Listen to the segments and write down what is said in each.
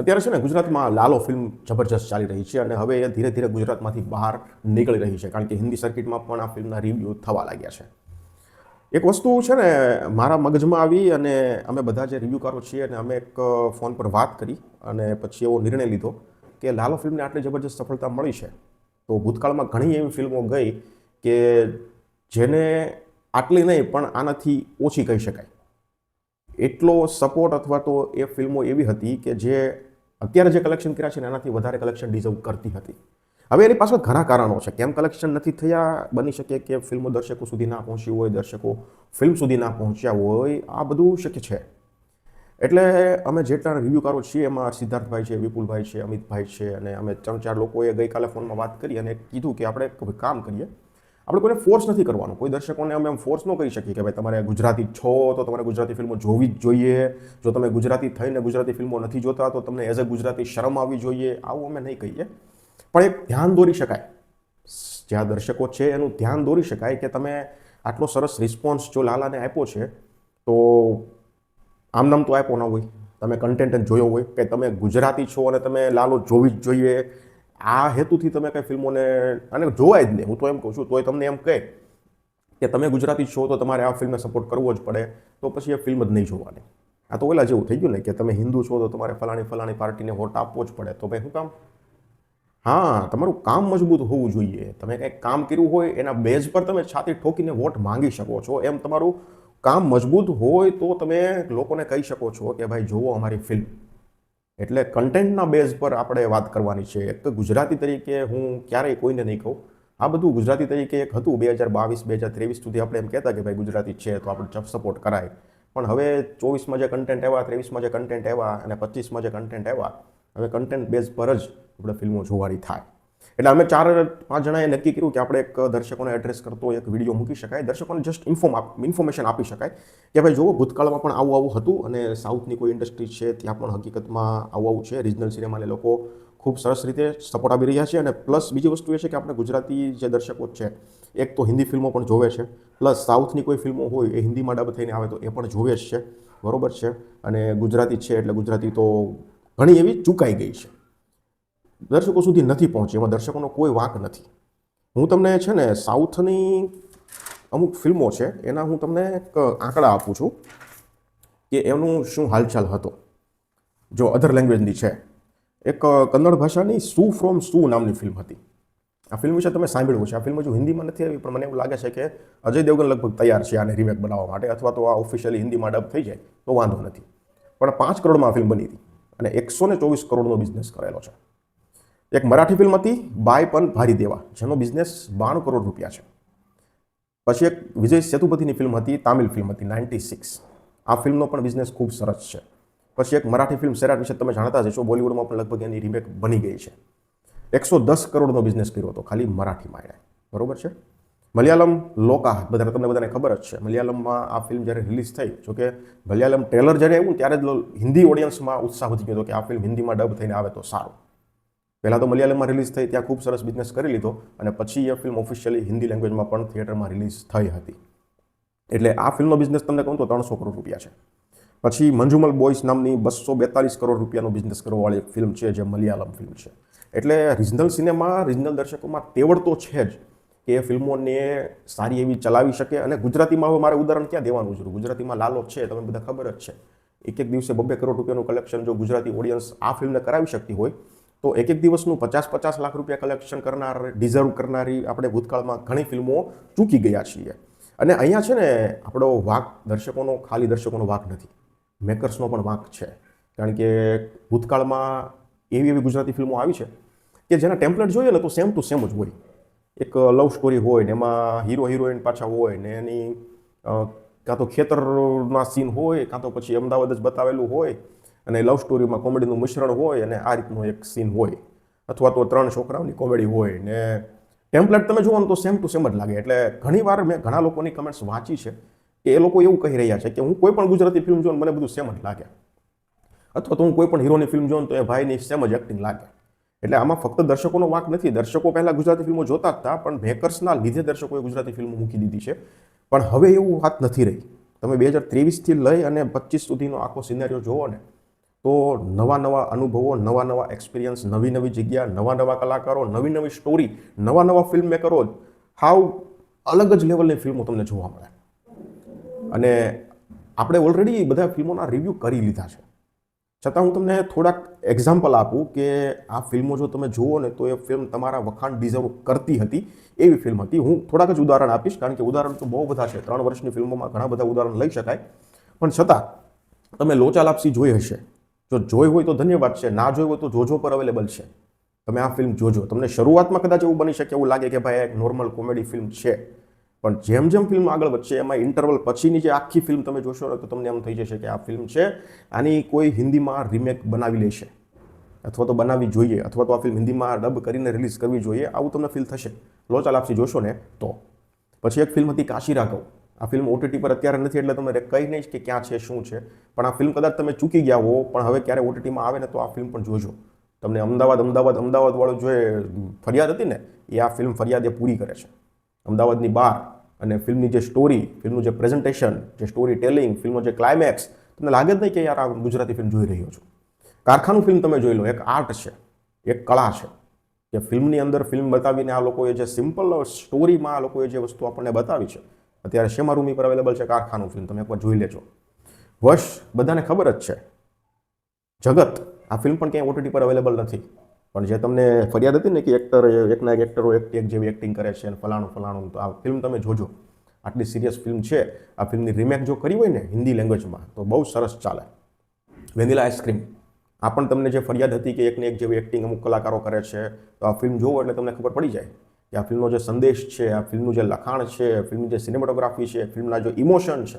અત્યારે છે ને ગુજરાતમાં લાલો ફિલ્મ જબરજસ્ત ચાલી રહી છે અને હવે એ ધીરે ધીરે ગુજરાતમાંથી બહાર નીકળી રહી છે કારણ કે હિન્દી સર્કિટમાં પણ આ ફિલ્મના રિવ્યૂ થવા લાગ્યા છે. એક વસ્તુ છે ને, મારા મગજમાં આવી અને અમે બધા જે રિવ્યૂકારો છીએ અને અમે એક ફોન પર વાત કરી અને પછી એવો નિર્ણય લીધો કે લાલો ફિલ્મને આટલી જબરજસ્ત સફળતા મળી છે. તો ભૂતકાળમાં ઘણી એવી ફિલ્મો ગઈ કે જેને આટલી નહીં પણ આનાથી ઓછી કહી શકાય. એટલો સપોર્ટ અથવા તો એ ફિલ્મો એવી હતી કે જે અત્યારે જે કલેક્શન કર્યા છે એનાથી વધારે કલેક્શન ડિઝર્વ કરતી હતી. હવે એની પાછળ ઘણા કારણો છે. કેમ કલેક્શન નથી થયા? બની શકે કે ફિલ્મો દર્શકો સુધી ના પહોંચી હોય, દર્શકો ફિલ્મ સુધી ના પહોંચ્યા હોય, આ બધું શક્ય છે. એટલે અમે જેટલા રિવ્યુકારો છીએ, એમાં સિદ્ધાર્થભાઈ છે, વિપુલભાઈ છે, અમિતભાઈ છે અને અમે ત્રણ ચાર લોકોએ ગઈકાલે ફોનમાં વાત કરી અને કીધું કે આપણે કામ કરીએ. આપણે કોઈને ફોર્સ નથી કરવાનું. કોઈ દર્શકોને અમે ફોર્સ ન કરી શકીએ કે ભાઈ તમારે ગુજરાતી છો તો તમારે ગુજરાતી ફિલ્મો જોવી જ જોઈએ. જો તમે ગુજરાતી થઈને ગુજરાતી ફિલ્મો નથી જોતા તો તમને એઝ અ ગુજરાતી શરમ આવવી જોઈએ. આવું અમે નહીં કહીએ. પણ એક ધ્યાન દોરી શકાય. જ્યાં દર્શકો છે એનું ધ્યાન દોરી શકાય કે તમે આટલો સરસ રિસ્પોન્સ જો લાલાને આપ્યો છે, તો આમ નામ તો આપ્યો ના હોય. તમે કન્ટેન્ટ જોયો હોય કે તમે ગુજરાતી છો અને તમે લાલો જોવી જ જોઈએ. આ હેતુથી તમે કંઈ ફિલ્મોને, અને જોવાય જ નહીં. હું તો એમ કહું છું, તોય તમને એમ કહે કે તમે ગુજરાતી છો તો તમારે આ ફિલ્મને સપોર્ટ કરવો જ પડે, તો પછી એ ફિલ્મ જ નહીં જોવાની. આ તો ઓલા જેવું થઈ ગયું ને, કે તમે હિન્દુ છો તો તમારે ફલાણી ફલાણી પાર્ટીને વોટ આપવો જ પડે. તો ભાઈ શું કામ? હા, તમારું કામ મજબૂત હોવું જોઈએ. તમે કંઈક કામ કર્યું હોય, એના બેઝ પર તમે છાતી ઠોકીને વોટ માંગી શકો છો. એમ તમારું કામ મજબૂત હોય તો તમે લોકોને કહી શકો છો કે ભાઈ જુઓ અમારી ફિલ્મ. એટલે કન્ટેન્ટના બેઝ પર આપણે વાત કરવાની છે. એક તો ગુજરાતી તરીકે હું ક્યારેય કોઈને નહીં કહું. આ બધું ગુજરાતી તરીકે એક હતું બે હજાર બાવીસ, બે હજાર ત્રેવીસ સુધી આપણે એમ કહેતા કે ભાઈ ગુજરાતી છે તો આપણે સપોર્ટ કરાય. પણ હવે ચોવીસમાં જે કન્ટેન્ટ આવ્યા, ત્રેવીસમાં જે કન્ટેન્ટ આવ્યા અને પચીસમાં જે કન્ટેન્ટ આવ્યા, હવે કન્ટેન્ટ બેઝ પર જ આપણે ફિલ્મો જોવાની થાય. એટલે અમે ચાર, પાંચ જણાએ નક્કી કર્યું કે આપણે એક દર્શકોને એડ્રેસ કરતો એક વીડિયો મૂકી શકાય. દર્શકોને જસ્ટ ઇન્ફોર્મ ઇન્ફોર્મેશન આપી શકાય કે ભાઈ જુઓ, ભૂતકાળમાં પણ આવું આવું હતું અને સાઉથની કોઈ ઇન્ડસ્ટ્રી છે, ત્યાં પણ હકીકતમાં આવું આવું છે. રિજનલ સિનેમાને લોકો ખૂબ સરસ રીતે સપોર્ટ આપી રહ્યા છે અને પ્લસ બીજી વસ્તુ એ છે કે આપણે ગુજરાતી જે દર્શકો છે, એક તો હિન્દી ફિલ્મો પણ જોવે છે. પ્લસ સાઉથની કોઈ ફિલ્મો હોય એ હિન્દીમાં ડબ થઈને આવે તો એ પણ જોવે જ છે. બરોબર છે? અને ગુજરાતી છે એટલે ગુજરાતી તો ઘણી એવી ચૂકાઈ ગઈ છે. દર્શકો સુધી નથી પહોંચી એમાં દર્શકોનો કોઈ વાંક નથી. હું તમને છે ને સાઉથની અમુક ફિલ્મો છે, એના હું તમને એક આંકડા આપું છું કે એનું શું હાલચાલ હતો. જો અધર લેંગ્વેજની છે. એક કન્નડ ભાષાની સુ ફ્રોમ સુ નામની ફિલ્મ હતી. આ ફિલ્મ વિશે તમે સાંભળ્યું છે આ ફિલ્મ હજુ હિન્દીમાં નથી આવી, પણ મને એવું લાગે છે કે અજય દેવગન લગભગ તૈયાર છે આને રિમેક બનાવવા માટે, અથવા તો આ ઓફિશિયલી હિન્દીમાં ડબ થઈ જાય, તો વાંધો નથી. પણ પાંચ કરોડમાં આ ફિલ્મ બની હતી અને એકસો ને ચોવીસ કરોડનો બિઝનેસ કરેલો છે. એક મરાઠી ફિલ્મ હતી, બાય પન ભારી દેવા, જેનો બિઝનેસ બાણું કરોડ રૂપિયા છે. પછી એક વિજય સેતુપતિની ફિલ્મ હતી, તામિલ ફિલ્મ હતી નાઇન્ટી સિક્સ આ ફિલ્મનો પણ બિઝનેસ ખૂબ સરસ છે. પછી એક મરાઠી ફિલ્મ સેરાટ, વિશે તમે જાણતા જ છો બોલિવૂડમાં પણ લગભગ એની રિમેક બની ગઈ છે. એકસો દસ કરોડનો બિઝનેસ કર્યો હતો, ખાલી મરાઠીમાં એણે બરોબર છે? મલયાલમ લોકા બધા તમને બધાને ખબર જ છે, મલયાલમમાં આ ફિલ્મ જ્યારે રિલીઝ થઈ જોકે મલયાલમ ટ્રેલર જ્યારે આવ્યું ત્યારે જ હિન્દી ઓડિયન્સમાં ઉત્સાહ વધી ગયો હતો કે આ ફિલ્મ હિન્દીમાં ડબ થઈને આવે તો સારું. પહેલાં તો મલયાલમમાં રિલીઝ થઈ, ત્યાં ખૂબ સરસ બિઝનેસ કરી લીધો અને પછી એ ફિલ્મ ઓફિશિયલી હિન્દી લેંગ્વેજમાં પણ થિયેટરમાં રિલીઝ થઈ હતી. એટલે આ ફિલ્મનો બિઝનેસ તમને કહું તો ત્રણસો કરોડ રૂપિયા છે. પછી મંજુમલ બોયસ નામની બસો બેતાલીસ કરોડ રૂપિયાનો બિઝનેસ કરવાવાળી એક ફિલ્મ છે, જે મલયાલમ ફિલ્મ છે. એટલે રિજનલ સિનેમા રિજનલ દર્શકોમાં તેવડ તો છે જ કે એ ફિલ્મોને સારી એવી ચલાવી શકે અને ગુજરાતીમાં હવે મારે ઉદાહરણ ક્યાં દેવાનું છે? ગુજરાતીમાં લાલો છે, તમને બધા ખબર જ છે. એક એક દિવસે બબ્બે કરોડ રૂપિયાનું કલેક્શન જો ગુજરાતી ઓડિયન્સ આ ફિલ્મને કરાવી શકતી હોય તો એક એક દિવસનું પચાસ પચાસ લાખ રૂપિયા કલેક્શન કરનાર ડિઝર્વ કરનારી આપણે ભૂતકાળમાં ઘણી ફિલ્મો ચૂકી ગયા છીએ. અને અહીંયા છે ને આપણો વાક દર્શકોનો, ખાલી દર્શકોનો વાક નથી મેકર્સનો પણ વાંક છે. કારણ કે ભૂતકાળમાં એવી એવી ગુજરાતી ફિલ્મો આવી છે કે જેના ટેમ્પલેટ જોઈએ ને તો સેમ ટુ સેમ જ હોય. એક લવ સ્ટોરી હોય ને એમાં હીરો હિરોઈન પાછા હોય ને એની કાં તો ખેતરના સીન હોય, કાં તો પછી અમદાવાદ જ બતાવેલું હોય. અને લવ સ્ટોરીમાં કોમેડીનું મિશ્રણ હોય અને આ રીતનો એક સીન હોય. અથવા તો ત્રણ છોકરાઓની કોમેડી હોય ને ટેમ્પલેટ તમે જુઓ ને તો સેમ ટુ સેમ જ લાગે. એટલે ઘણીવાર મેં ઘણા લોકોની કમેન્ટ્સ વાંચી છે કે એ લોકો એવું કહી રહ્યા છે કે હું કોઈ પણ ગુજરાતી ફિલ્મ જોઉં મને બધું સેમ જ લાગે. અથવા તો હું કોઈ પણ હીરોની ફિલ્મ જોઉં તો એ ભાઈની સેમ જ એક્ટિંગ લાગે. એટલે આમાં ફક્ત દર્શકોનો વાંક નથી. દર્શકો પહેલાં ગુજરાતી ફિલ્મો જોતા હતા, પણ મેકર્સના લીધે દર્શકોએ ગુજરાતી ફિલ્મો મૂકી દીધી છે. પણ હવે એવું વાત નથી રહી. તમે બે હજાર ત્રેવીસથી લઈ અને પચીસ સુધીનો આખો સિનેરિયો જોવો ને તો નવા નવા અનુભવો, નવા નવા એક્સપિરિયન્સ નવી નવી જગ્યા, નવા નવા કલાકારો, નવી નવી સ્ટોરી નવા નવા ફિલ્મ મેકરો હાવ અલગ જ લેવલની ફિલ્મો તમને જોવા મળે. અને આપણે ઓલરેડી બધા ફિલ્મોના રિવ્યૂ કરી લીધા છે. છતાં હું તમને થોડાક એક્ઝામ્પલ આપું કે આ ફિલ્મો જો તમે જુઓ ને તો એ ફિલ્મ તમારા વખાણ ડિઝર્વ કરતી હતી, એવી ફિલ્મ હતી. હું થોડાક જ ઉદાહરણ આપીશ, કારણ કે ઉદાહરણ તો બહુ બધા છે. ત્રણ વર્ષની ફિલ્મોમાં ઘણા બધા ઉદાહરણ લઈ શકાય. પણ છતાં, તમે લોચા લાપસી જોઈ હશે. જો જોઈ હોય તો ધન્યવાદ છે, ના જોઈ હોય તો જોજો પર અવેલેબલ છે. તમે આ ફિલ્મ જોજો. તમને શરૂઆતમાં કદાચ એવું બની શકે, એવું લાગે કે ભાઈ એક નોર્મલ કોમેડી ફિલ્મ છે. પણ જેમ જેમ ફિલ્મ આગળ વધશે, એમાં ઇન્ટરવલ પછીની જે આખી ફિલ્મ તમે જોશો ને, તો તમને એમ થઈ જશે કે આ ફિલ્મ છે, આની કોઈ હિન્દીમાં રીમેક બનાવી લેશે. અથવા તો બનાવવી જોઈએ, અથવા તો આ ફિલ્મ હિન્દીમાં ડબ કરીને રિલીઝ કરવી જોઈએ, આવું તમને ફીલ થશે. લોચા લાપસી જોશો ને, તો. પછી એક ફિલ્મ હતી કાશી રાઘવ. આ ફિલ્મ ઓટીટી પર અત્યારે નથી, એટલે તમે કહી નહીં કે ક્યાં છે, શું છે. પણ આ ફિલ્મ કદાચ તમે ચૂકી ગયા હો, પણ હવે ક્યારે ઓટીટીમાં આવે ને તો આ ફિલ્મ પણ જોજો. તમને અમદાવાદ અમદાવાદ અમદાવાદ વાળું જે ફરિયાદ હતી ને, એ આ ફિલ્મ ફરિયાદ એ પૂરી કરે છે. અમદાવાદની બહાર અને ફિલ્મની જે સ્ટોરી ફિલ્મનું જે પ્રેઝન્ટેશન જે સ્ટોરી ટેલિંગ ફિલ્મનો જે ક્લાઇમેક્સ તમને લાગે જ નહીં કે યાર આ ગુજરાતી ફિલ્મ જોઈ રહ્યો છું. કારખાનું ફિલ્મ તમે જોઈ લો, એક આર્ટ છે, એક કળા છે. કે ફિલ્મની અંદર ફિલ્મ બતાવીને આ લોકોએ જે સિમ્પલ સ્ટોરીમાં આ લોકોએ જે વસ્તુ આપણને બતાવી છે અત્યારે શેમા રૂમી પર અવેલેબલ છે? કારખાનું ફિલ્મ તમે એકવાર જોઈ લેજો. વશ બધાને ખબર જ છે. જગત, આ ફિલ્મ પણ ક્યાંય ઓટીટી પર અવેલેબલ નથી. પણ જે તમને ફરિયાદ હતી ને કે એક્ટર એકના એક એક્ટરો એક એક જેવી એક્ટિંગ કરે છે અને ફલાણું ફલાણું, તો આ ફિલ્મ તમે જોજો. આટલી સિરિયસ ફિલ્મ છે. આ ફિલ્મની રિમેક જો કરી હોય ને હિન્દી લેંગ્વેજમાં તો બહુ સરસ ચાલે. વેનીલા આઈસ્ક્રીમ આ પણ તમને જે ફરિયાદ હતી કે એકને એક જેવી એક્ટિંગ અમુક કલાકારો કરે છે, તો આ ફિલ્મ જોવો એટલે તમને ખબર પડી જાય. કે આ ફિલ્મનો જે સંદેશ છે, આ ફિલ્મનું જે લખાણ છે, ફિલ્મની જે સિનેમેટોગ્રાફી છે, ફિલ્મના જે ઇમોશન છે.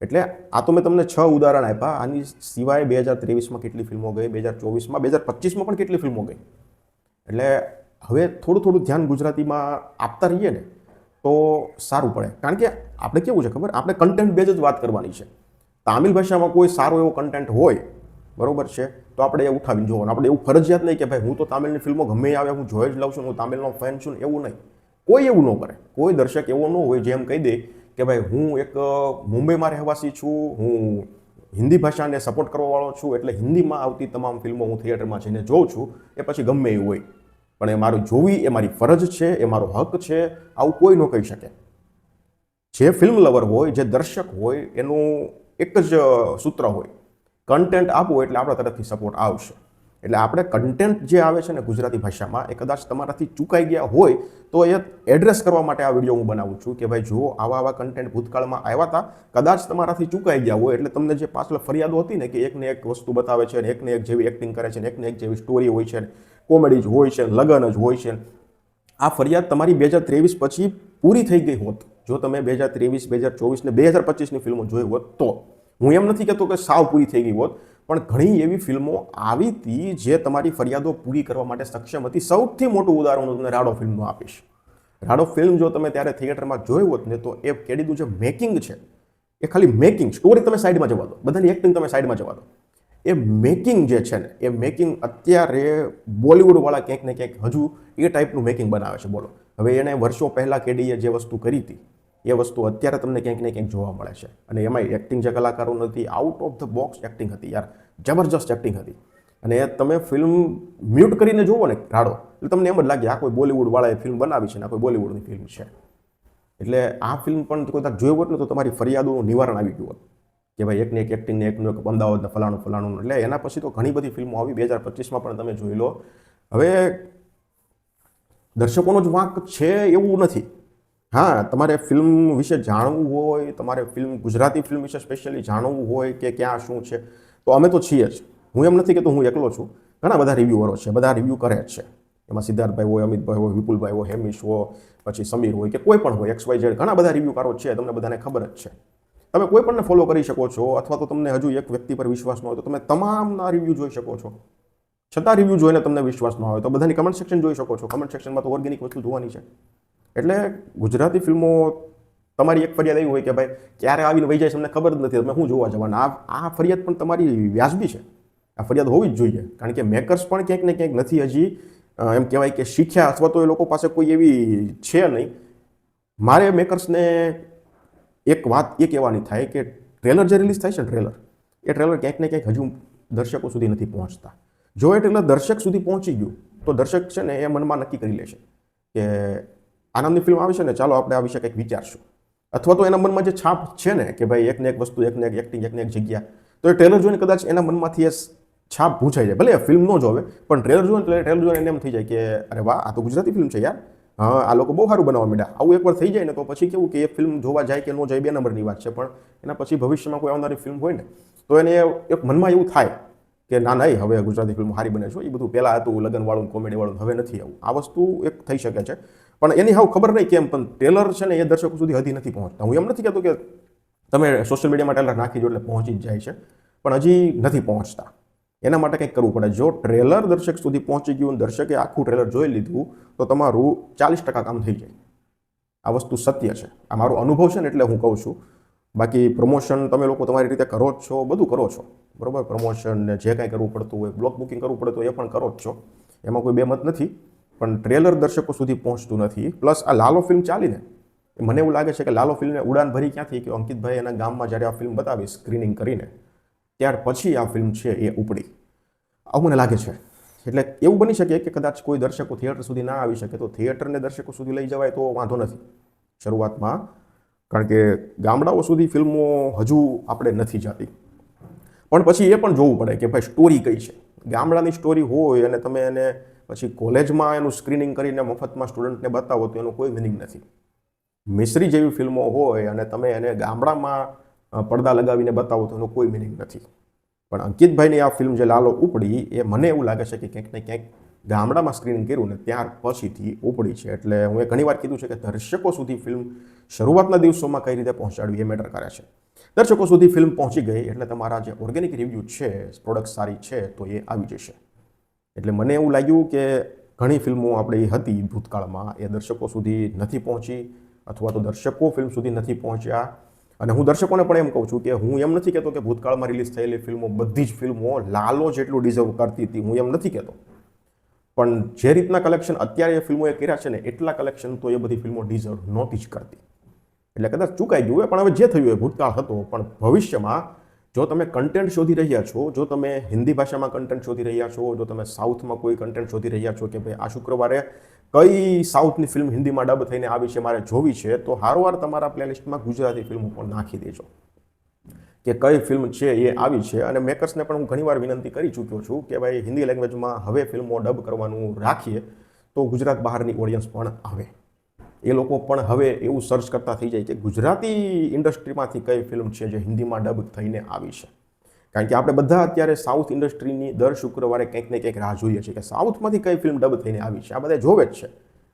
એટલે આ તો મેં તમને છ ઉદાહરણ આપ્યા. આની સિવાય બે હજાર ત્રેવીસમાં કેટલી ફિલ્મો ગઈ? બે હજાર ચોવીસમાં, બે હજાર પચીસમાં પણ કેટલી ફિલ્મો ગઈ? એટલે હવે થોડું થોડું ધ્યાન ગુજરાતીમાં આપતા રહીએ ને, તો સારું પડે. કારણ કે આપણે કેવું છે ખબર? આપણે કન્ટેન્ટ બેઝ જ વાત કરવાની છે. તામિલ ભાષામાં કોઈ સારો એવો કન્ટેન્ટ હોય, બરાબર છે? તો આપણે એ ઉઠાવીને જોવાનું. આપણે એવું ફરજિયાત નહીં કે ભાઈ હું તો તામિલની ફિલ્મો ગમે આવે, હું જોઈ જ લઉં છું, હું તામિલનો ફેન છું એવું નહીં. કોઈ એવું ન કરે. કોઈ દર્શક એવો ન હોય જેમ કહી દે કે ભાઈ હું એક મુંબઈમાં રહેવાસી છું, હું હિન્દી ભાષાને સપોર્ટ કરવાવાળો છું, એટલે હિન્દીમાં આવતી તમામ ફિલ્મો હું થિયેટરમાં જઈને જોઉં છું, એ પછી ગમે એવું હોય. પણ એ મારું જોવી, એ મારી ફરજ છે, એ મારો હક છે, આવું કોઈ ન કહી શકે. જે ફિલ્મ લવર હોય, જે દર્શક હોય, એનું એક જ સૂત્ર હોય. કન્ટેન્ટ આપો એટલે આપણા તરફથી સપોર્ટ આવશે. એટલે આપણે કન્ટેન્ટ જે આવે છે ને ગુજરાતી ભાષામાં એ કદાચ તમારાથી ચૂકાઈ ગયા હોય તો એ એડ્રેસ કરવા માટે આ વીડિયો હું બનાવું છું કે ભાઈ જુઓ, આવા આવા કન્ટેન્ટ ભૂતકાળમાં આવ્યા હતા, કદાચ તમારાથી ચૂકાઈ ગયા હોય એટલે તમને જે પાછળ ફરિયાદો હતી ને કે એકને એક વસ્તુ બતાવે છે ને એકને એક જેવી એક્ટિંગ કરે છે ને એકને એક જેવી સ્ટોરી હોય છે કોમેડી જ હોય છે લગન જ હોય છે આ ફરિયાદ તમારી બે હજાર ત્રેવીસ પછી પૂરી થઈ ગઈ હોત. જો તમે બે હજાર ત્રેવીસ, બે હજાર ચોવીસ ને બે હજાર પચીસની ફિલ્મો જોઈ હોત તો. હું એમ નથી કહેતો કે સાવ પૂરી થઈ ગઈ હોત, પણ ઘણી એવી ફિલ્મો આવી હતી જે તમારી ફરિયાદો પૂરી કરવા માટે સક્ષમ હતી. સૌથી મોટું ઉદાહરણ હું તમને રાડો ફિલ્મનું આપીશ. રાડો ફિલ્મ જો તમે ત્યારે થિયેટરમાં જોઈ હોત ને, તો એ કેડીનું જે મેકિંગ છે, એ ખાલી મેકિંગ સ્ટોરી તમે સાઈડમાં જવા દો. બધાની એક્ટિંગ તમે સાઈડમાં જવા દો. એ મેકિંગ જે છે ને, એ મેકિંગ અત્યારે બોલિવૂડવાળા ક્યાંક ને ક્યાંક હજુ એ ટાઈપનું મેકિંગ બનાવે છે. બોલો. હવે એણે વર્ષો પહેલાં કેડીએ જે વસ્તુ કરી હતી એ વસ્તુ અત્યારે તમને ક્યાંક ને ક્યાંક જોવા મળે છે. અને એમાં એક્ટિંગ જે કલાકારો નથી out of the box acting હતી યાર. જબરજસ્ત એક્ટિંગ હતી. અને તમે ફિલ્મ મ્યુટ કરીને જુઓ ને રાડો, એટલે તમને એમ જ લાગે આ કોઈ બોલિવૂડવાળાએ ફિલ્મ બનાવી છે ને આ કોઈ બોલિવૂડની ફિલ્મ છે. એટલે આ ફિલ્મ પણ કોઈ તાર જોયું હોત ને તો તમારી ફરિયાદોનું નિવારણ આવી ગયું હોત. કે ભાઈ એકને એક એક્ટિંગને એકનું એક અમદાવાદને ફલાણું ફલાણું એટલે એના પછી તો ઘણી બધી ફિલ્મો આવી. બે હજાર પચીસમાં પણ તમે જોઈ લો. હવે દર્શકોનો જ વાંક છે એવું નથી. હા, તમારે ફિલ્મ વિશે જાણવું હોય, તમારે ફિલ્મ ગુજરાતી ફિલ્મ વિશે સ્પેશિયલી જાણવું હોય કે ક્યાં શું છે, તો અમે તો છીએ જ. હું એમ નથી કહેતો હું એકલો છું. ઘણા બધા રિવ્યુઅરો છે, બધા રિવ્યૂ કરે જ છે. એમાં સિદ્ધાર્થભાઈ હોય, અમિતભાઈ હોય, વિપુલભાઈ હોય, હેમિશ હોય, પછી સમીર હોય કે કોઈ પણ હોય, એક્સ, વાય ઘણા બધા રિવ્યૂકારો છે, તમને બધાને ખબર જ છે. તમે કોઈ પણને ફોલો કરી શકો છો, અથવા તો તમને હજુ એક વ્યક્તિ પર વિશ્વાસ ન હોય, તો તમે તમામના રિવ્યૂ જોઈ શકો છો. છતાં રિવ્યૂ જોઈને તમને વિશ્વાસ ન હોય, તો બધાની કમેન્ટ સેક્શન જોઈ શકો છો. કમેન્ટ સેક્શનમાં તો ઓર્ગેનિક વસ્તુ જોવાની છે. એટલે ગુજરાતી ફિલ્મો તમારી એક ફરિયાદ એવી હોય કે ભાઈ, ક્યારે આવીને વહી જાય છે, અમને ખબર જ નથી તમે શું જોવા જવાના? આ આ ફરિયાદ પણ તમારી વ્યાજબી છે. આ ફરિયાદ હોવી જ જોઈએ, કારણ કે મેકર્સ પણ ક્યાંક ને ક્યાંક નથી હજી એમ કહેવાય કે શીખ્યા અથવા તો એ લોકો પાસે કોઈ એવી છે નહીં. મારે મેકર્સને એક વાત એ કહેવાની થાય કે ટ્રેલર જે રિલીઝ થાય છે ટ્રેલર એ ટ્રેલર ક્યાંક ને ક્યાંક હજુ દર્શકો સુધી નથી પહોંચતા. જો એ ટ્રેલર દર્શક સુધી પહોંચી ગયું, તો દર્શક છે ને એ મનમાં નક્કી કરી લેશે કે આ નામની ફિલ્મ આવી છે ને, ચાલો આપણે આ વિશે કંઈક વિચારશું. અથવા તો એના મનમાં જે છાપ છે ને, કે ભાઈ એકને એક વસ્તુ, એકને એક એક્ટિંગ એકને એક જગ્યા, તો એ ટ્રેલર જોઈને કદાચ એના મનમાંથી એ છાપ પૂછાઈ જાય. ભલે ફિલ્મ ન જોવે પણ ટ્રેલર જોઈને ટ્રેલર જોઈને એમ થઈ જાય કે, અરે વાહ, આ તો ગુજરાતી ફિલ્મ છે યાર. હા, આ લોકો બહુ સારું બનાવવા માંડ્યા. આવું એકવાર થઈ જાય ને, તો પછી કેવું કે એ ફિલ્મ જોવા જાય કે ન જાય બે નંબરની વાત છે, પણ એના પછી ભવિષ્યમાં કોઈ આવનારી ફિલ્મ હોય ને, તો એને એક મનમાં એવું થાય કે, ના ના હવે ગુજરાતી ફિલ્મ સારી બને છે એ બધું પહેલાં હતું, લગ્નવાળું કોમેડીવાળું હવે નથી આવું. આ વસ્તુ એક થઈ શકે છે. પણ એની હાવ ખબર નહીં કેમ, પણ ટ્રેલર છે ને એ દર્શકો સુધી હજી નથી પહોંચતા. હું એમ નથી કહેતો કે તમે સોશિયલ મીડિયામાં ટ્રેલર નાખી દો એટલે પહોંચી જ જાય છે, પણ હજી નથી પહોંચતા. એના માટે કંઈક કરવું પડે. જો ટ્રેલર દર્શક સુધી પહોંચી ગયું, દર્શકે આખું ટ્રેલર જોઈ લીધું, તો તમારું ચાલીસ ટકા કામ થઈ જાય. આ વસ્તુ સત્ય છે. આ મારો અનુભવ છે ને એટલે હું કહું છું. બાકી પ્રમોશન તમે લોકો તમારી રીતે કરો જ છો, બધું કરો છો. બરાબર? પ્રમોશન ને જે કાંઈ કરવું પડતું હોય બ્લોક બુકિંગ કરવું પડતું હોય એ પણ કરો જ છો. એમાં કોઈ બે મત નથી. પણ ટ્રેલર દર્શકો સુધી પહોંચતું નથી. પ્લસ આ લાલો ફિલ્મ ચાલીને. મને એવું લાગે છે કે લાલો ફિલ્મને ઉડાન ભરી ક્યાંથી કે અંકિતભાઈ એના ગામમાં જ્યારે આ ફિલ્મ બતાવી સ્ક્રીનિંગ કરીને, ત્યાર પછી આ ફિલ્મ છે એ ઉપડી. આવું મને લાગે છે. એટલે એવું બની શકે કે કદાચ કોઈ દર્શકો થિયેટર સુધી ના આવી શકે તો થિયેટરને દર્શકો સુધી લઈ જવાય તો વાંધો નથી. શરૂઆતમાં, કારણ કે ગામડાઓ સુધી ફિલ્મો હજુ આપણે નથી જાતી. પણ પછી એ પણ જોવું પડે કે ભાઈ સ્ટોરી કઈ છે? ગામડાની સ્ટોરી હોય અને તમે એને પછી કોલેજમાં એનું સ્ક્રીનિંગ કરીને મફતમાં સ્ટુડન્ટને બતાવો તો એનું કોઈ મિનિંગ નથી. મિશ્રી જેવી ફિલ્મો હોય અને તમે એને ગામડામાં પડદા લગાવીને બતાવો તો એનો કોઈ મિનિંગ નથી. પણ અંકિતભાઈની આ ફિલ્મ જે લાલો ઉપડી, એ મને એવું લાગે છે કે ક્યાંક ને ક્યાંક ગામડામાં સ્ક્રીનિંગ કર્યું ને ત્યાર પછીથી ઉપડી છે. એટલે હું એ ઘણીવાર કીધું છે કે દર્શકો સુધી ફિલ્મ શરૂઆતના દિવસોમાં કઈ રીતે પહોંચાડવી એ મેટર કરે છે. દર્શકો સુધી ફિલ્મ પહોંચી ગઈ એટલે તમારા જે ઓર્ગેનિક રિવ્યૂ છે પ્રોડક્ટ સારી છે, તો એ આવી જશે. એટલે મને એવું લાગ્યું કે ઘણી ફિલ્મો આપણે હતી ભૂતકાળમાં, એ દર્શકો સુધી નથી પહોંચી અથવા તો દર્શકો ફિલ્મ સુધી નથી પહોંચ્યા. અને હું દર્શકોને પણ એમ કહું છું કે હું એમ નથી કહેતો કે ભૂતકાળમાં રિલીઝ થયેલી ફિલ્મો બધી જ ફિલ્મો લાલો જેટલું ડિઝર્વ કરતી હતી, હું એમ નથી કહેતો. પણ જે રીતના કલેક્શન અત્યારે એ ફિલ્મોએ કર્યા છે ને, એટલા કલેક્શન તો એ બધી ફિલ્મો ડિઝર્વ નહોતી જ કરતી. એટલે કદાચ ચૂકાઈ ગયું પણ હવે જે થયું એ ભૂતકાળ હતો, પણ ભવિષ્યમાં જો તમે કન્ટેન્ટ શોધી રહ્યા છો, જો તમે હિન્દી ભાષામાં કન્ટેન્ટ શોધી રહ્યા છો, જો તમે સાઉથમાં કોઈ કન્ટેન્ટ શોધી રહ્યા છો કે ભાઈ આ શુક્રવારે કઈ સાઉથની ફિલ્મ હિન્દીમાં ડબ થઈને આવી છે, મારે જોવી છે, તો હારવાર તમારા પ્લેલિસ્ટમાં ગુજરાતી ફિલ્મો પણ નાખી દેજો. કે કઈ ફિલ્મ છે, એ આવી છે, અને મેકર્સને પણ હું ઘણીવાર વિનંતી કરી ચૂક્યો છું કે ભાઈ હિન્દી લેંગ્વેજમાં હવે ફિલ્મો ડબ કરવાનું રાખીએ, તો ગુજરાત બહારની ઓડિયન્સ પણ આવે. એ લોકો પણ હવે એવું સર્ચ કરતા થઈ જાય કે ગુજરાતી ઇન્ડસ્ટ્રીમાંથી કઈ ફિલ્મ છે જે હિન્દીમાં ડબ થઈને આવી છે. કારણ કે આપણે બધા અત્યારે સાઉથ ઇન્ડસ્ટ્રીની દર શુક્રવારે કંઈક ને કંઈક રાહ જોઈએ છીએ કે સાઉથમાંથી કઈ ફિલ્મ ડબ થઈને આવી છે. આ બધા જોવે જ છે.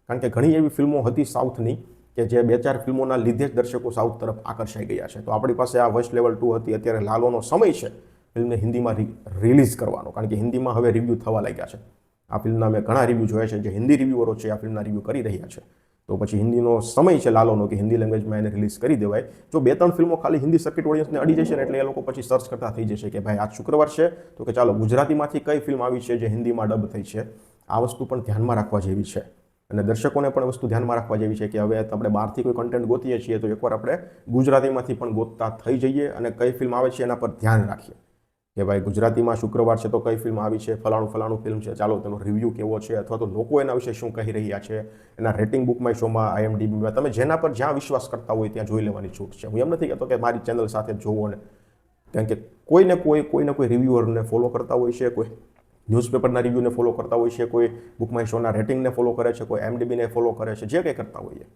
કારણ કે ઘણી એવી ફિલ્મો હતી સાઉથની કે જે બે ચાર ફિલ્મોના લીધે જ દર્શકો સાઉથ તરફ આકર્ષાઈ ગયા છે. તો આપણી પાસે આ વશ લેવલ ટુ હતી, અત્યારે લાલોનો સમય છે ફિલ્મને હિન્દીમાં રિલીઝ કરવાનો. કારણ કે હિન્દીમાં હવે રિવ્યૂ થવા લાગ્યા છે. આ ફિલ્મના મેં ઘણા રિવ્યૂ જોયા છે. જે હિન્દી રિવ્યુઅરો છે આ ફિલ્મના રિવ્યૂ કરી રહ્યા છે. તો પછી હિન્દીનો સમય છે લાલોનો કે હિન્દી લેંગ્વેજમાં એને રિલીઝ કરી દેવાય. જો બે ત્રણ ફિલ્મો ખાલી હિન્દી સર્કિટ ઓડિયન્સને અડી જશે ને એટલે એ લોકો પછી સર્ચ કરતા થઈ જશે કે ભાઈ આજ શુક્રવાર છે, તો કે ચાલો ગુજરાતીમાંથી કઈ ફિલ્મ આવી છે જે હિન્દીમાં ડબ થઈ છે? આ વસ્તુ પણ ધ્યાનમાં રાખવા જેવી છે. અને દર્શકોને પણ વસ્તુ ધ્યાનમાં રાખવા જેવી છે કે હવે આપણે બહારથી કોઈ કન્ટેન્ટ ગોતીએ છીએ તો એકવાર આપણે ગુજરાતીમાંથી પણ ગોતતા થઈ જઈએ અને કઈ ફિલ્મ આવે છે એના પર ધ્યાન રાખીએ. કે ભાઈ ગુજરાતીમાં શુક્રવાર છે તો કઈ ફિલ્મ આવી છે? ફલાણું ફલાણું ફિલ્મ છે. ચાલો, તેનો રિવ્યૂ કેવો છે? અથવા તો લોકો એના વિશે શું કહી રહ્યા છે? એના રેટિંગ બુક માય શોમાં આઈએમડીબીમાં તમે જેના પર જ્યાં વિશ્વાસ કરતા હોય ત્યાં જોઈ લેવાની છૂટ છે. હું એમ નથી કહેતો કે મારી ચેનલ સાથે જોવો ને. કારણ કે કોઈને કોઈ કોઈને કોઈ રિવ્યુઅરને ફોલો કરતા હોય છે, કોઈ ન્યૂઝપેપરના રિવ્યૂને ફોલો કરતા હોય છે, કોઈ બુક માય શોના રેટિંગને ફોલો કરે છે, કોઈ એમડીબીને ફોલો કરે છે, જે કંઈ કરતા હોઈએ.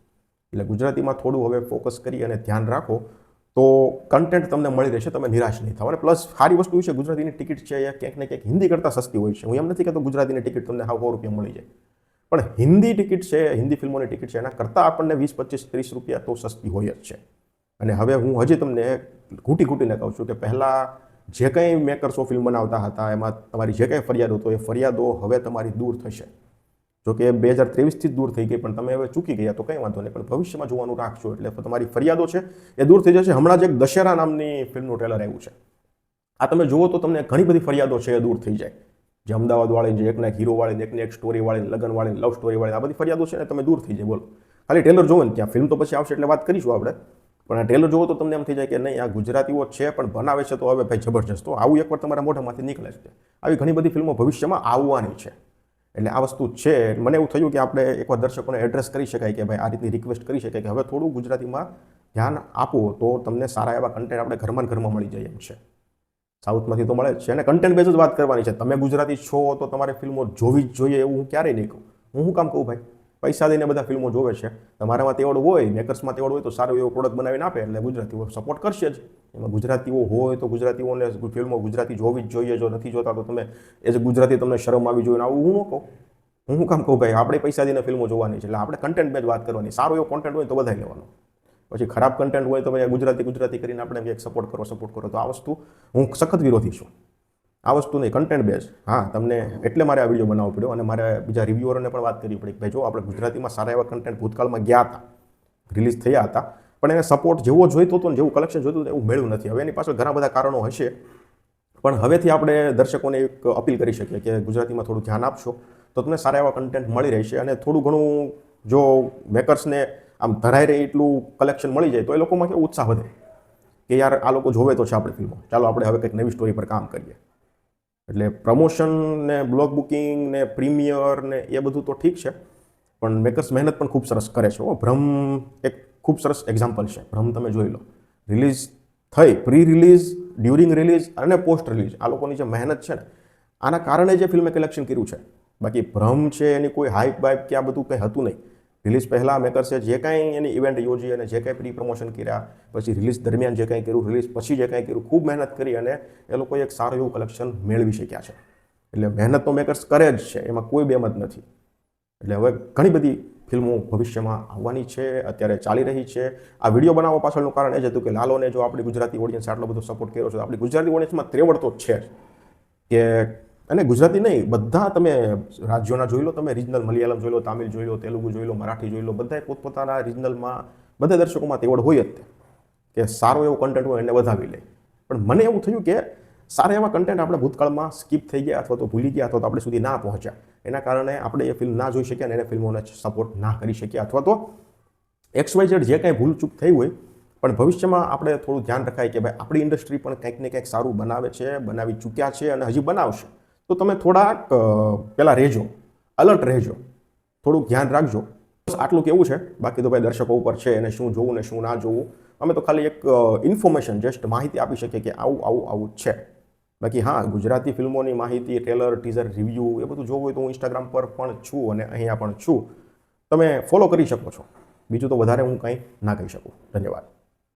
એટલે ગુજરાતીમાં થોડું હવે ફોકસ કરી અને ધ્યાન રાખો. તો કન્ટેન્ટ તમને મળી રહેશે, તમે નિરાશ નહીં થાવ. અને પ્લસ સારી વસ્તુ છે, ગુજરાતીની ટિકિટ છે એ ક્યાંક ને ક્યાંક હિન્દી કરતાં સસ્તી હોય છે. હું એમ નથી કહેતો ગુજરાતીની ટિકિટ તમને હાવ સો રૂપિયા મળી જાય. પણ હિન્દી ટિકિટ છે, હિન્દી ફિલ્મોની ટિકિટ છે, એના કરતાં આપણને વીસ, પચીસ, ત્રીસ રૂપિયા તો સસ્તી હોય જ છે. અને હવે હું હજી તમને ઘૂંટી ઘૂંટીને કહું છું કે પહેલાં જે કંઈ મેકર્સો ફિલ્મ બનાવતા હતા, એમાં તમારી જે કંઈ ફરિયાદો હતો એ ફરિયાદો હવે તમારી દૂર થશે. જો કે બે હજાર ત્રેવીસથી જ દૂર થઈ ગઈ, પણ તમે હવે ચૂકી ગયા તો કંઈ વાંધો નહીં. પણ ભવિષ્યમાં જોવાનું રાખજો એટલે તમારી ફરિયાદો છે એ દૂર થઈ જશે. હમણાં જ એક દશેરા નામની ફિલ્મનું ટ્રેલર આવ્યું છે. આ તમે જુઓ તો તમને ઘણી બધી ફરિયાદો છે એ દૂર થઈ જાય. જે અમદાવાદવાળી, જે એકના એક હીરો વાળી એકને એક સ્ટોરી વાળી લગન વાળી લવ સ્ટોરી વાળી આ બધી ફરિયાદો છે ને તમે દૂર થઈ જાય, બોલો. ખાલી ટ્રેલર જોવો ને, ત્યાં ફિલ્મ તો પછી આવશે એટલે વાત કરીશું આપણે. પણ આ ટ્રેલર જોવો તો તમને એમ થઈ જાય કે નહીં, આ ગુજરાતીઓ છે, પણ બનાવે છે તો હવે ભાઈ જબરજસ્ત. તો આવું એકવાર તમારા મોઢામાંથી નીકળે છે. આવી ઘણી બધી ફિલ્મો ભવિષ્યમાં આવવાની છે. એટલે આ વસ્તુ છે. મને એવું થયું કે આપણે એકવાર દર્શકોને એડ્રેસ કરી શકાય કે ભાઈ આ રીતની રિક્વેસ્ટ કરી શકાય કે હવે થોડું ગુજરાતીમાં ધ્યાન આપો તો તમને સારા એવા કન્ટેન્ટ આપણે ઘરમાં ઘરમાં મળી જાય એમ છે. સાઉથમાંથી તો મળે જ છે. અને કન્ટેન્ટ બેઝ જ વાત કરવાની છે. તમે ગુજરાતી છો તો તમારે ફિલ્મો જોવી જ જોઈએ એવું હું ક્યારેય નહીં કહું. હું શું કામ કહું ભાઈ? પૈસા દઈને બધા ફિલ્મો જોવે છે. તમારામાં તેવડ હોય, મેકર્સમાં તેવડ હોય તો સારો એવો પ્રોડક્ટ બનાવીને આપે, એટલે ગુજરાતીઓ સપોર્ટ કરશે જ. એમાં ગુજરાતીઓ હોય તો ગુજરાતીઓને ફિલ્મો ગુજરાતી જોવી જ જોઈએ. જો નથી જોતા તો તમે એઝ ગુજરાતી તમને શરમ આવી જોઈએ આવું હું ન કહું. હું શું કામ કહું ભાઈ? આપણે પૈસા દઈને ફિલ્મો જોવાની છે. એટલે આપણે કન્ટેન્ટ જ વાત કરવાની. સારો એવો કોન્ટેન્ટ હોય તો બધાય લેવાનો. પછી ખરાબ કન્ટેન્ટ હોય તો ભાઈ ગુજરાતી ગુજરાતી કરીને આપણે કંઈક સપોર્ટ કરો સપોર્ટ કરો. તો આ વસ્તુ હું સખત વિરોધી છું. આ વસ્તુ કન્ટેન્ટ બેઝ હા, તમને એટલે મારે આ વીડિયો બનાવવો પડ્યો અને મારે બીજા રિવ્યુઅરોને પણ વાત કરવી પડી કે ભાઈ જો આપણે ગુજરાતીમાં સારા એવા કન્ટેન્ટ ભૂતકાળમાં ગયા હતા રિલીઝ થયા હતા, પણ એને સપોર્ટ જેવો જોઈતો હતો ને જેવું કલેક્શન જોઈતું હતું એવું મળ્યું નથી. હવે એની પાછળ ઘણા બધા કારણો હશે, પણ હવેથી આપણે દર્શકોને એક અપીલ કરી શકીએ કે ગુજરાતીમાં થોડું ધ્યાન આપશો, તો તમને સારા એવા કન્ટેન્ટ મળી રહેશે અને થોડું ઘણું જો મેકર્સને આમ ધરાઈ રહે એટલું કલેક્શન મળી જાય તો એ લોકોમાં કેવો ઉત્સાહ વધે કે યાર આ લોકો જોવે તો છે આપણે ફિલ્મો ચાલો આપણે હવે કંઈક નવી સ્ટોરી પર કામ કરીએ. એટલે પ્રમોશન ને બ્લોગ બુકિંગ ને પ્રીમિયર ને, એ બધું તો ઠીક છે. પણ મેકર્સ મહેનત પણ ખૂબ સરસ કરે છે ભ્રમ એક ખૂબ સરસ એક્ઝામ્પલ છે. ભ્રમ તમે જોઈ લો. રિલીઝ થઈ પ્રી રિલીઝ ડ્યુરિંગ રિલીઝ અને પોસ્ટ રિલીઝ આ લોકોની જે મહેનત છે ને, આના કારણે જે ફિલ્મે કલેક્શન કર્યું છે. બાકી ભ્રમ છે એની કોઈ હાઈપ બાઇપ કે આ બધું કંઈ હતું નહીં. રિલીઝ પહેલાં મેકર્સે જે કાંઈ એની ઇવેન્ટ યોજી અને જે કાંઈ પ્રી પ્રમોશન કર્યા, પછી રિલીઝ દરમિયાન જે કાંઈ કર્યું, રિલીઝ પછી જે કાંઈ કર્યું, ખૂબ મહેનત કરી અને એ લોકોએ એક સારું એવું કલેક્શન મેળવી શક્યા છે. એટલે મહેનત તો મેકર્સ કરે જ છે, એમાં કોઈ બેમત નથી. એટલે હવે ઘણી બધી ફિલ્મો ભવિષ્યમાં આવવાની છે, અત્યારે ચાલી રહી છે. આ વીડિયો બનાવવા પાછળનું કારણ એ જ હતું કે લાલોને જો આપણી ગુજરાતી ઓડિયન્સ આટલો બધો સપોર્ટ કર્યો છે, તો આપણી ગુજરાતી ઓડિયન્સમાં ત્રેવડ તો છે જ કે અને ગુજરાતી નહીં, બધા તમે રાજ્યોના જોઈ લો, તમે રિજનલ મલયાલમ જોઈ લો, તામિલ જોઈ લો, તેલુગુ જોઈ લો, મરાઠી જોઈ લો, બધાએ પોતપોતાના રિજનલમાં બધા દર્શકોમાં તેવડ હોય જ કે સારો એવો કન્ટેન્ટ હોય એને વધાવી લે. પણ મને એવું થયું કે સારા એવા કન્ટેન્ટ આપણે ભૂતકાળમાં સ્કીપ થઈ ગયા અથવા તો ભૂલી ગયા અથવા તો આપણે સુધી ના પહોંચ્યા. એના કારણે આપણે એ ફિલ્મ ના જોઈ શક્યા અને એને ફિલ્મોને સપોર્ટ ના કરી શક્યા અથવા તો એક્સ વાય ઝેડ જે કાંઈ ભૂલચૂક થઈ હોય, પણ ભવિષ્યમાં આપણે થોડું ધ્યાન રખાય કે ભાઈ આપણી ઇન્ડસ્ટ્રી પણ કંઈક ને કંઈક સારું બનાવે છે, બનાવી ચૂક્યા છે અને હજી બનાવશે. તો તમે થોડાક પહેલાં રહેજો અલર્ટ રહેજો, થોડુંક ધ્યાન રાખજો. બસ આટલું કેવું છે? બાકી તો ભાઈ દર્શકો ઉપર છે એને શું જોવું ને શું ના જોવું? અમે તો ખાલી એક ઇન્ફોર્મેશન જસ્ટ માહિતી આપી શકીએ કે આવું આવું આવું છે. બાકી હા, ગુજરાતી ફિલ્મોની માહિતી ટ્રેલર ટીઝર રિવ્યૂ એ બધું જોવું હોય તો હું ઇન્સ્ટાગ્રામ પર પણ છું અને અહીંયા પણ છું. તમે ફોલો કરી શકો છો. બીજું તો વધારે હું કંઈ ના કહી શકું. ધન્યવાદ.